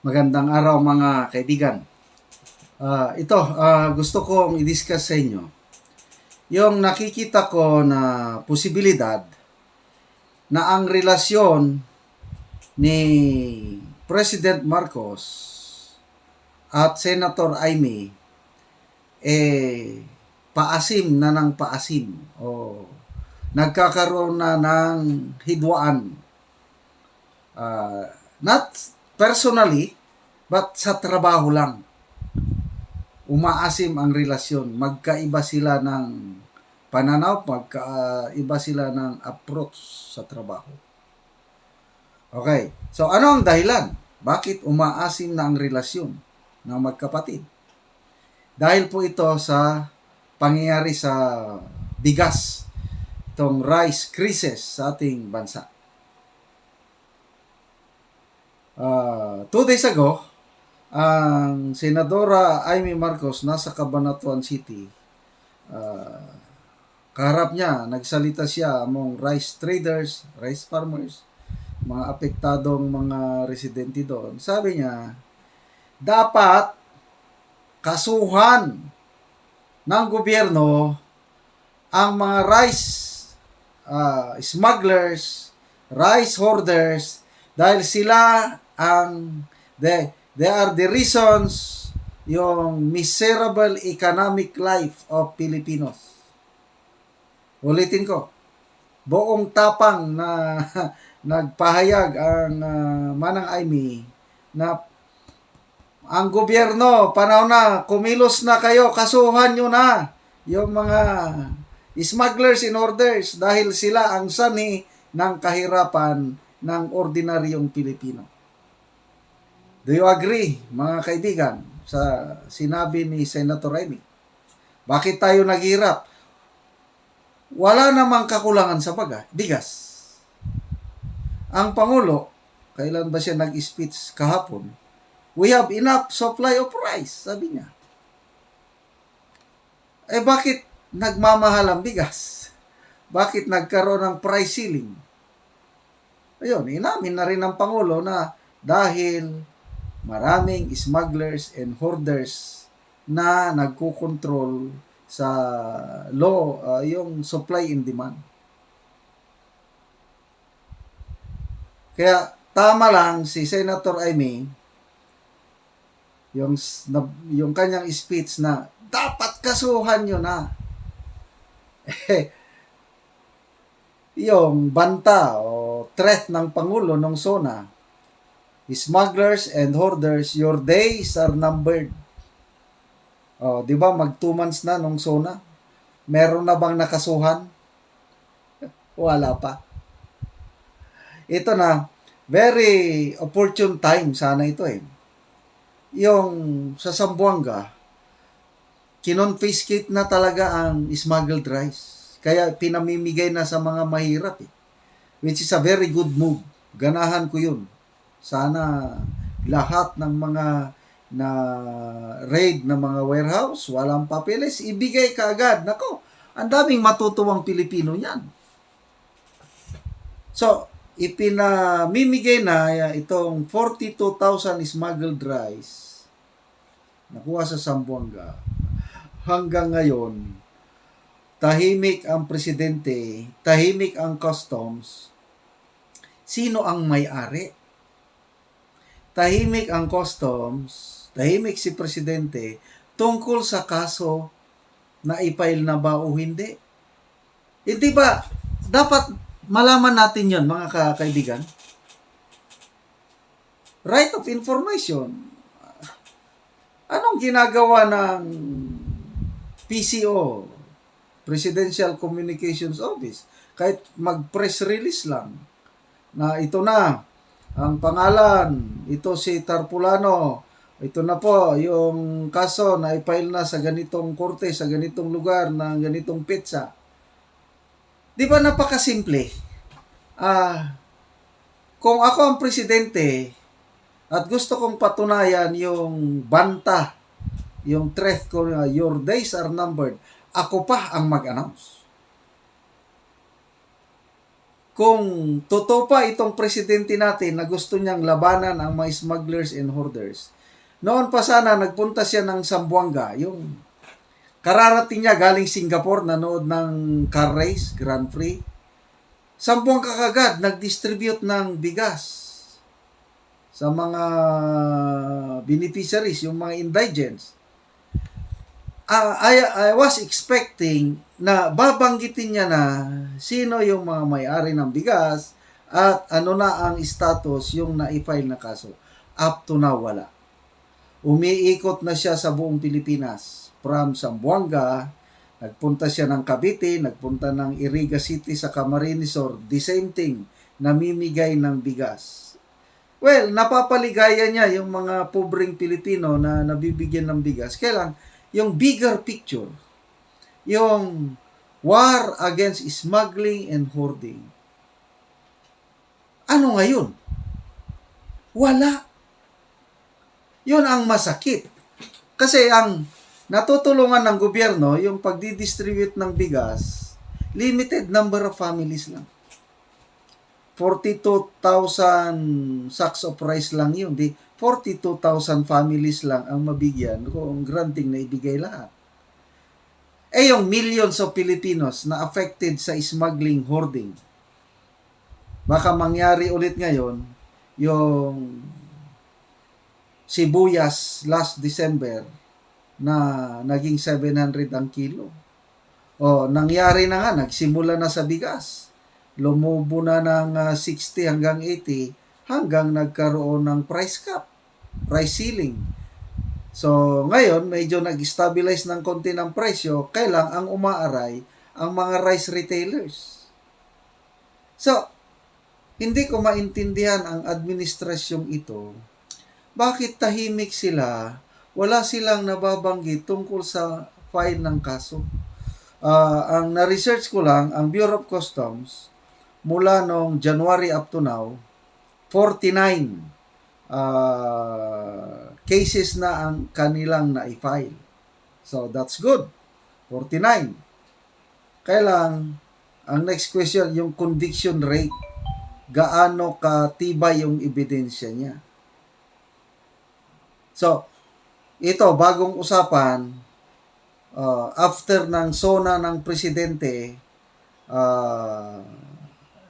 Magandang araw mga kaibigan. Ah, ito, ah, gusto kong i-discuss sa inyo yung nakikita ko na posibilidad na ang relasyon ni President Marcos at Senator Amy eh paasim na ng paasim o nagkakaroon na ng hidwaan Ah, not personally, but sa trabaho lang. Umaasim ang relasyon. Magkaiba sila ng pananaw, magkaiba sila ng approach sa trabaho. Okay. So, ano ang dahilan? Bakit umaasim na ang relasyon ng magkapatid? Dahil po ito sa pangyayari sa bigas, itong rice crisis sa ating bansa. Ah, two days ago, ang Senadora Amy Marcos nasa Cabanatuan City. ah, kaharap niya, nagsalita siya among rice traders, rice farmers, mga apektadong mga residente doon. Sabi niya, dapat kasuhan ng gobyerno ang mga rice ah, smugglers, rice hoarders, dahil sila ang they, they are the reasons yung miserable economic life of Filipinos. Ulitin ko. Buong tapang na nagpahayag ang ah, Manang Aimee na ang gobyerno, panahon na, kumilos na kayo, kasuhan nyo na yung mga smugglers in orders dahil sila ang sani ng kahirapan ng ordinaryong Pilipino. Do you agree, mga kaibigan, sa sinabi ni Senator Amy? Bakit tayo naghirap? Wala namang kakulangan sa baga, bigas. Ang Pangulo, kailan ba siya nag-speech kahapon? We have enough supply of rice, sabi niya. Eh bakit nagmamahal ang bigas? Bakit nagkaroon ng price ceiling? Ayun, inamin na rin ng Pangulo na dahil maraming smugglers and hoarders na nagkukontrol sa law, uh, yung supply and demand. Kaya tama lang si Senator Amy yung na, yung kanyang speech na dapat kasuhan nyo na. Yung banta o threat ng Pangulo ng SONA, smugglers and hoarders, your days are numbered. Oh, di ba mag two months na nung SONA? Meron na bang nakasuhan? Wala pa. Ito na, very opportune time sana ito eh. Yung sa Sambuanga, kinonfiscate na talaga ang smuggled rice. Kaya pinamimigay na sa mga mahirap eh. Which is a very good move. Ganahan ko yun. Sana lahat ng mga na raid ng mga warehouse, walang papeles, ibigay kaagad. Nako, ang daming matutuwang Pilipino yan. So, ipinamimigay na itong 42,000 smuggled rice nakuha sa Sambuanga. Hanggang ngayon, tahimik ang presidente, tahimik ang customs. Sino ang may-ari? Tahimik ang customs, tahimik si presidente tungkol sa kaso na ipail na ba o hindi. Hindi ba, dapat malaman natin yon mga ka- kaibigan. Right of information. Anong ginagawa ng PCO, Presidential Communications Office? Kahit mag-press release lang na ito na ang pangalan, ito si Tarpulano, ito na po yung kaso na i-file na sa ganitong korte, sa ganitong lugar, na ganitong petsa. Di ba napakasimple? Ah, kung ako ang presidente at gusto kong patunayan yung banta, yung threat ko na your days are numbered, ako pa ang mag-announce. Kung totoo pa itong presidente natin na gusto niyang labanan ang mga smugglers and hoarders, noon pa sana nagpunta siya ng Sambuanga, yung kararating niya galing Singapore, nanood ng car race, Grand Prix. Sambuanga kagad, nag-distribute ng bigas sa mga beneficiaries, yung mga indigents. Ah, I, I was expecting na babanggitin niya na sino yung mga may-ari ng bigas at ano na ang status yung na-file na kaso. Up to now, wala. Umiikot na siya sa buong Pilipinas. From Zamboanga, nagpunta siya ng Cavite, nagpunta ng Iriga City sa Camarines Sur. The same thing, namimigay ng bigas. Well, napapaligaya niya yung mga pobreng Pilipino na nabibigyan ng bigas. Kailan? Yung bigger picture. Yung war against smuggling and hoarding. Ano ngayon? Wala. Yun ang masakit. Kasi ang natutulungan ng gobyerno, yung pagdidistribute ng bigas, limited number of families lang. 42,000 sacks of rice lang yun. Di, 42,000 families lang ang mabigyan kung granting na ibigay lahat. Eh yung millions of Filipinos na affected sa smuggling hoarding. Baka mangyari ulit ngayon yung sibuyas last December na naging 700 ang kilo. O, nangyari na nga, nagsimula na sa bigas. Lumubo na ng ah, 60 hanggang 80 hanggang nagkaroon ng price cap, price ceiling. So, ngayon, medyo nag-stabilize ng konti ng presyo, kailang ang umaaray ang mga rice retailers. So, hindi ko maintindihan ang administrasyong ito. Bakit tahimik sila? Wala silang nababanggit tungkol sa file ng kaso. Ah, ang na-research ko lang, ang Bureau of Customs, mula noong January up to now, 49 ah, cases na ang kanilang na-file. So, that's good. 49. Kailang, ang next question, yung conviction rate. Gaano katibay yung ebidensya niya. So, ito, bagong usapan, uh, after ng SONA ng presidente, uh,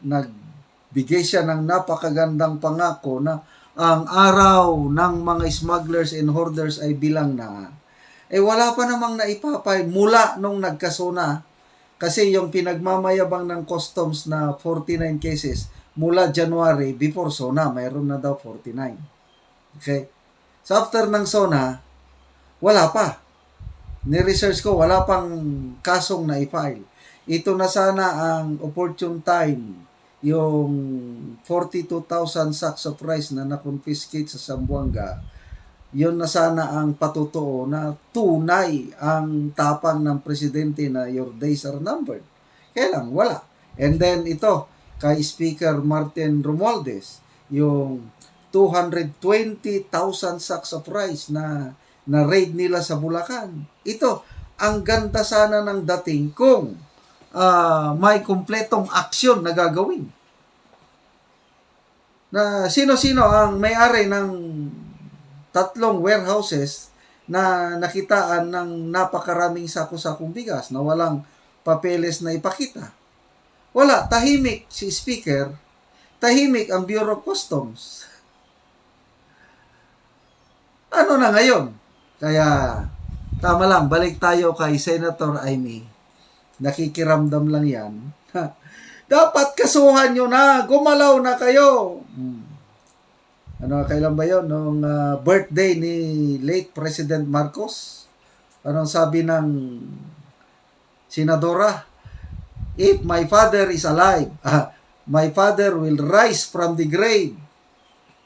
nagbigay siya ng napakagandang pangako na ang araw ng mga smugglers and hoarders ay bilang na. Eh wala pa namang naipapay mula nung nagkasona. Kasi yung pinagmamayabang ng customs na 49 cases mula January before SONA, mayroon na daw 49. Okay? So after ng SONA, wala pa. Ni-research ko, wala pang kasong na-file. Ito na sana ang opportune time yung 42,000 sacks of rice na na-confiscate sa Zamboanga, yun na sana ang patutuo na tunay ang tapang ng presidente na your days are numbered. Kaya wala. And then ito, kay Speaker Martin Romualdez, yung 220,000 sacks of rice na na raid nila sa Bulacan. Ito, ang ganda sana ng dating kung ah, may kumpletong aksyon na gagawin. Na sino-sino ang may-ari ng tatlong warehouses na nakitaan ng napakaraming sako-sakong bigas na walang papeles na ipakita. Wala, tahimik si speaker, tahimik ang Bureau of Customs. Ano na ngayon? Kaya, tama lang, balik tayo kay Senator Amy nakikiramdam lang yan. Dapat kasuhan nyo na, gumalaw na kayo. Hmm. Ano, kailan ba yun? Nung ah, birthday ni late President Marcos? Anong sabi ng senadora? If my father is alive, ah, my father will rise from the grave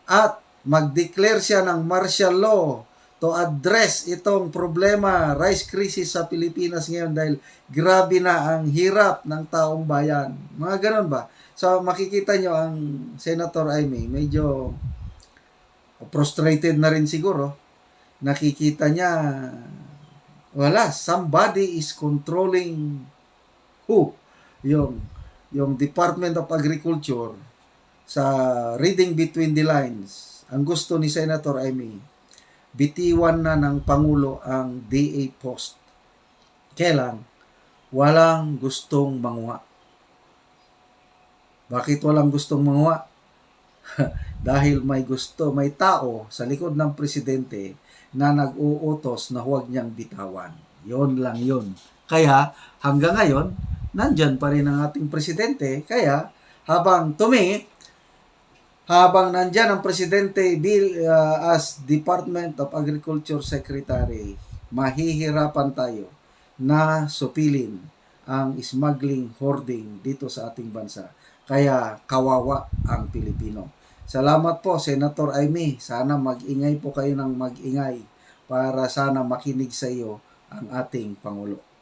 at mag-declare siya ng martial law to address itong problema, rice crisis sa Pilipinas ngayon dahil grabe na ang hirap ng taong bayan. Mga ganun ba? So makikita nyo ang Senator Aimee, medyo frustrated na rin siguro. Nakikita niya, wala, somebody is controlling who? Yung yung Department of Agriculture sa reading between the lines, ang gusto ni Senator Amy, bitiwan na ng Pangulo ang DA post. Kailang walang gustong manguha. Bakit walang gustong manguha? Dahil may gusto, may tao sa likod ng presidente na nag-uutos na huwag niyang bitawan. Yon lang yun. Kaya hanggang ngayon, nandyan pa rin ang ating presidente. Kaya habang tumi, habang nandyan ang presidente Bill uh, as Department of Agriculture Secretary, mahihirapan tayo na supilin ang smuggling hoarding dito sa ating bansa. Kaya kawawa ang Pilipino. Salamat po, Senator Amy. Sana mag-ingay po kayo ng mag-ingay para sana makinig sa iyo ang ating Pangulo.